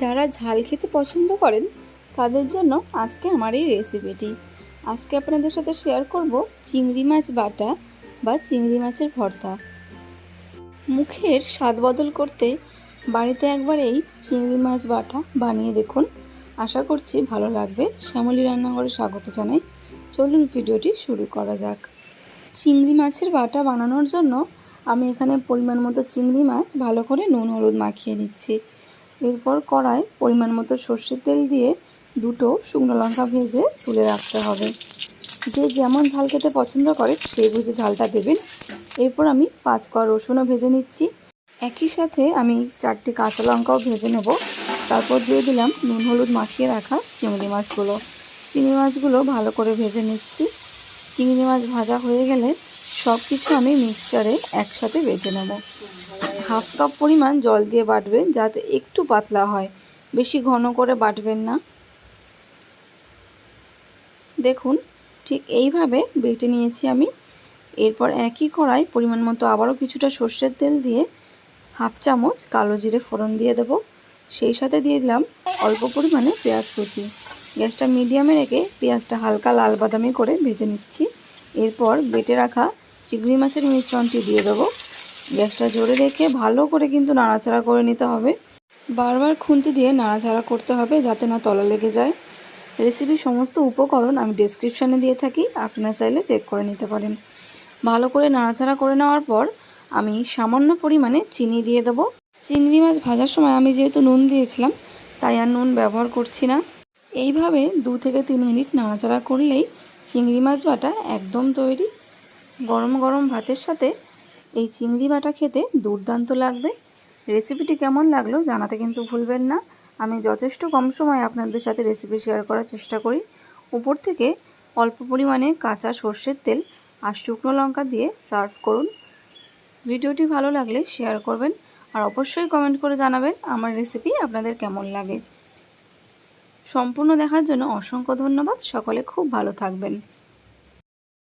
যারা ঝাল খেতে পছন্দ করেন, তাদের জন্য আজকে আমার এই রেসিপিটি আজকে আপনাদের সাথে শেয়ার করব চিংড়ি মাছ বাটা বা চিংড়ি মাছের ভর্তা। মুখের স্বাদ বদল করতে বাড়িতে একবার এই চিংড়ি মাছ বাটা বানিয়ে দেখুন। আশা করছি ভালো লাগবে। শ্যামলী রান্নাঘরে স্বাগত জানাই। চলুন ভিডিওটি শুরু করা যাক। চিংড়ি মাছের বাটা বানানোর জন্য আমি এখানে পরিমাণ মতো চিংড়ি মাছ ভালো করে নুন, হলুদ মাখিয়ে নিচ্ছি। এরপর কড়ায় পরিমাণ মতো সর্ষের তেল দিয়ে দুটো শুকনো লঙ্কা ভেজে তুলে রাখতে হবে। যে যেমন ঝাল খেতে পছন্দ করে সেই বুঝে ঝালটা দেবেন। এরপর আমি পাঁচ কোয়া রসুনও ভেজে নিচ্ছি। একই সাথে আমি চারটি কাঁচা লঙ্কাও ভেজে নেব। তারপর দিয়ে দিলাম নুন, হলুদ মাখিয়ে রাখা চিংড়ি মাছগুলো। চিংড়ি মাছগুলো ভালো করে ভেজে নিচ্ছি। চিংড়ি মাছ ভাজা হয়ে গেলে সব কিছু আমি মিক্সচারে একসাথে বেটে নেব। হাফ কাপ পরিমাণ জল দিয়ে বাটবেন যাতে একটু পাতলা হয়। বেশি ঘন করে বাটবেন না। দেখুন, ঠিক এইভাবে বেটে নিয়েছি আমি। এরপর একই কড়াই পরিমাণ মতো আবারও কিছুটা সর্ষের তেল দিয়ে হাফ চামচ কালো জিরে ফোড়ন দিয়ে দেব। সেই সাথে দিয়ে দিলাম অল্প পরিমাণে পেঁয়াজ কুচি। গ্যাসটা মিডিয়ামে রেখে পেঁয়াজটা হালকা লাল বাদামি করে ভেজে নিচ্ছি। এরপর বেটে রাখা চিংড়ি মাছের মিশ্রণটি দিয়ে দেবো। গ্যাসটা জোরে রেখে ভালো করে কিন্তু নাড়াচাড়া করে নিতে হবে। বারবার খুন্তি দিয়ে নাড়াচাড়া করতে হবে যাতে না তলা লেগে যায়। রেসিপির সমস্ত উপকরণ আমি ডেসক্রিপশানে দিয়ে থাকি, আপনারা চাইলে চেক করে নিতে পারেন। ভালো করে নাড়াচাড়া করে নেওয়ার পর আমি সামান্য পরিমাণে চিনি দিয়ে দেবো। চিংড়ি মাছ ভাজার সময় আমি যেহেতু নুন দিয়েছিলাম, তাই আর নুন ব্যবহার করছি না। এইভাবে দু থেকে তিন মিনিট নাড়াচাড়া করলেই চিংড়ি মাছ বাটা একদম তৈরি গরম গরম ভাতের সাথে এই চিংড়ি বাটা খেতে দুর্দান্ত লাগবে। রেসিপিটি কেমন লাগল জানাতে কিন্তু ভুলবেন না। আমি যথেষ্ট কম সময়ে আপনাদের সাথে রেসিপি শেয়ার করার চেষ্টা করি। উপর থেকে অল্প পরিমাণে কাঁচা সর্ষের তেল আর শুকনো লঙ্কা দিয়ে সার্ভ করুন। ভিডিওটি ভালো লাগলে শেয়ার করবেন আর অবশ্যই কমেন্ট করে জানাবেন আমার রেসিপি আপনাদের কেমন লাগে। সম্পূর্ণ দেখার জন্য অসংখ্য ধন্যবাদ। সকলে খুব ভালো থাকবেন।